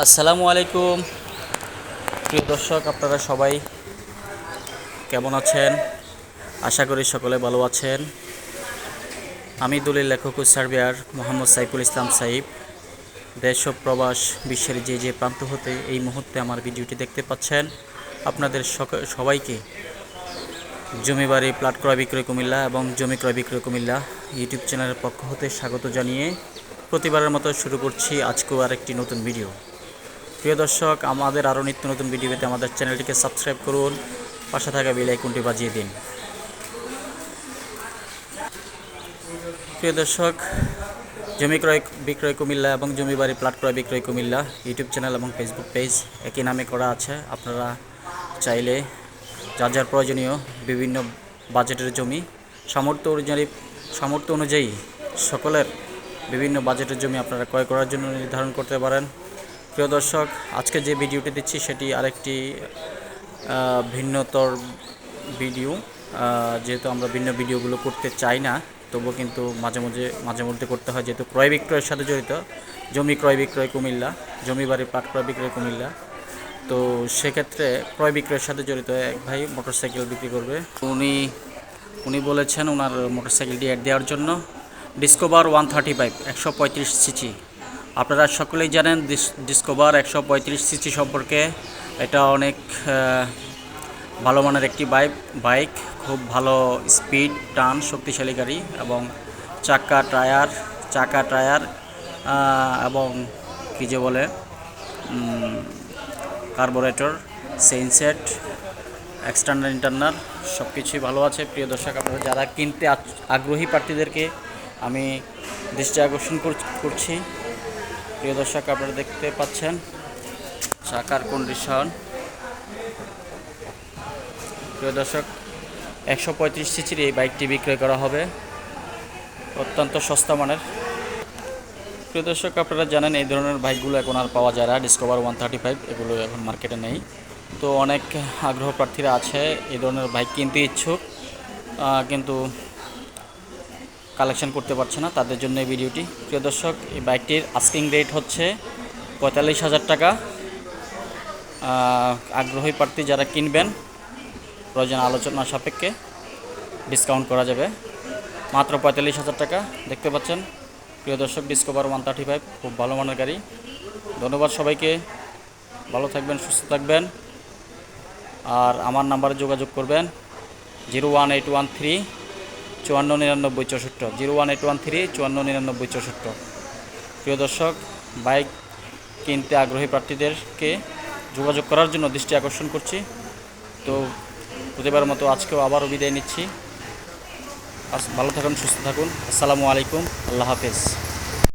আসসালামু আলাইকুম। প্রিয় দর্শক, আপনারা সবাই কেমন আছেন? আশা করি সকলে ভালো আছেন। আমি দলিল লেখক ও সার্ভেয়ার মোহাম্মদ সাইফুল ইসলাম সাইফ। দেশ প্রবাস বিশ্বের যে যে প্রান্ত হতে এই মুহূর্তে আমার ভিডিওটি দেখতে পাচ্ছেন, আপনাদের সবাইকে জমি বাড়ি, প্লাট ক্রয় বিক্রয় কুমিল্লা এবং জমি ক্রয় বিক্রয় কুমিল্লা ইউটিউব চ্যানেলের পক্ষ হতে স্বাগত জানিয়ে প্রতিবারের মতো শুরু করছি আজকেও আরেকটি নতুন ভিডিও। প্রিয় দর্শক, আমাদের আরও নিত্য নতুন ভিডিও পেতে আমাদের চ্যানেলটিকে সাবস্ক্রাইব করুন, পাশে থাকা বেল আইকনটি বাজিয়ে দিন। প্রিয় দর্শক, জমি ক্রয়, বিক্রয় কুমিল্লা এবং জমি বাড়ি প্লাট ক্রয়, বিক্রয় কুমিল্লা ইউটিউব চ্যানেল এবং ফেসবুক পেজ একই নামে করা আছে। আপনারা চাইলে যার যার প্রয়োজনীয় বিভিন্ন বাজেটের জমি, সামর্থ্য অনুযায়ী সামর্থ্য অনুযায়ী সকলের বিভিন্ন বাজেটের জমি আপনারা ক্রয় করার জন্য নির্ধারণ করতে পারেন। প্রিয় দর্শক, আজকে যে ভিডিওটি দিচ্ছি সেটি আরেকটি ভিন্নতর ভিডিও। যেহেতু আমরা ভিন্ন ভিডিওগুলো করতে চাই না, তবুও কিন্তু মাঝে মাঝে মাঝে মধ্যে করতে হয়। যেহেতু ক্রয় বিক্রয়ের সাথে জড়িত, জমি ক্রয় বিক্রয় কুমিল্লা, জমি বাড়ি পাট ক্রয় বিক্রয় কুমিল্লা। তো সেক্ষেত্রে ক্রয় বিক্রয়ের সাথে জড়িত এক ভাই মোটরসাইকেল বিক্রি করবে। উনি উনি বলেছেন ওনার মোটরসাইকেলটি অ্যাড দেওয়ার জন্য। ডিসকভার ওয়ান থার্টি ফাইভ, একশো পঁয়ত্রিশ সিচি আপনারা সকলেই জানেন ডিস- ডিসকভার একশো পঁয়ত্রিশ সিচি সম্পর্কে। এটা অনেক ভালো মানের একটি বাইক। বাইক খুব ভালো স্পিড, টান, শক্তিশালী গাড়ি এবং চাকা টায়ার চাকা টায়ার এবং কী যে বলে কার্বোরেটর সেট, এক্সটার্নাল ইন্টারনাল সব কিছুই ভালো আছে। প্রিয় দর্শক, আপনারা যারা কিনতে আগ্রহী প্রার্থীদেরকে আমি দৃষ্টি আকর্ষণ কর- করছি। প্রিয় দর্শক, আপনারা দেখতে পাচ্ছেন চাকার কন্ডিশন প্রিয় দর্শক, একশো পঁয়ত্রিশ সিচির এই বাইকটি বিক্রয় করা হবে। অত্যন্ত সস্তা মানের। প্রিয় দর্শক, আপনারা জানেন এই ধরনের বাইকগুলো এখন আর পাওয়া যায় না। ডিসকভার ওয়ান থার্টি ফাইভ এগুলো এখন মার্কেটে নেই। তো অনেক আগ্রহ প্রার্থীরা আছে এই ধরনের বাইক কিনতে ইচ্ছুক। কিন্তু কালেকশন করতে পারছে না, তাদের জন্য এই ভিডিওটি। প্রিয় দর্শক, এই বাইকটির আস্কিং রেট হচ্ছে পঁয়তাল্লিশ হাজার টাকা। আগ্রহী প্রার্থী যারা কিনবেন, প্রয়োজন আলোচনা সাপেক্ষে ডিসকাউন্ট করা যাবে। মাত্র পঁয়তাল্লিশ হাজার টাকা, দেখতে পাচ্ছেন। প্রিয় দর্শক, ডিসকভার ওয়ান থার্টি ফাইভ, খুব ভালো মানের গাড়ি। ধন্যবাদ সবাইকে। ভালো থাকবেন, সুস্থ থাকবেন। আর আমার নাম্বারে যোগাযোগ করবেন, zero one eight one three চুয়ান্ন, নিরানব্বই, চৌষট্টি, zero one, eight one, three, চুয়ান্ন, নিরানব্বই, চৌষট্টি। প্রিয় দর্শক, বাইক কিনতে আগ্রহী প্রার্থীদেরকে যোগাযোগ করার জন্য দৃষ্টি আকর্ষণ করছি। তো প্রতিবার মতো আজকেও আবারও বিদায় নিচ্ছি। ভালো থাকুন, সুস্থ থাকুন। আসসালামু আলাইকুম। আল্লাহ হাফেজ।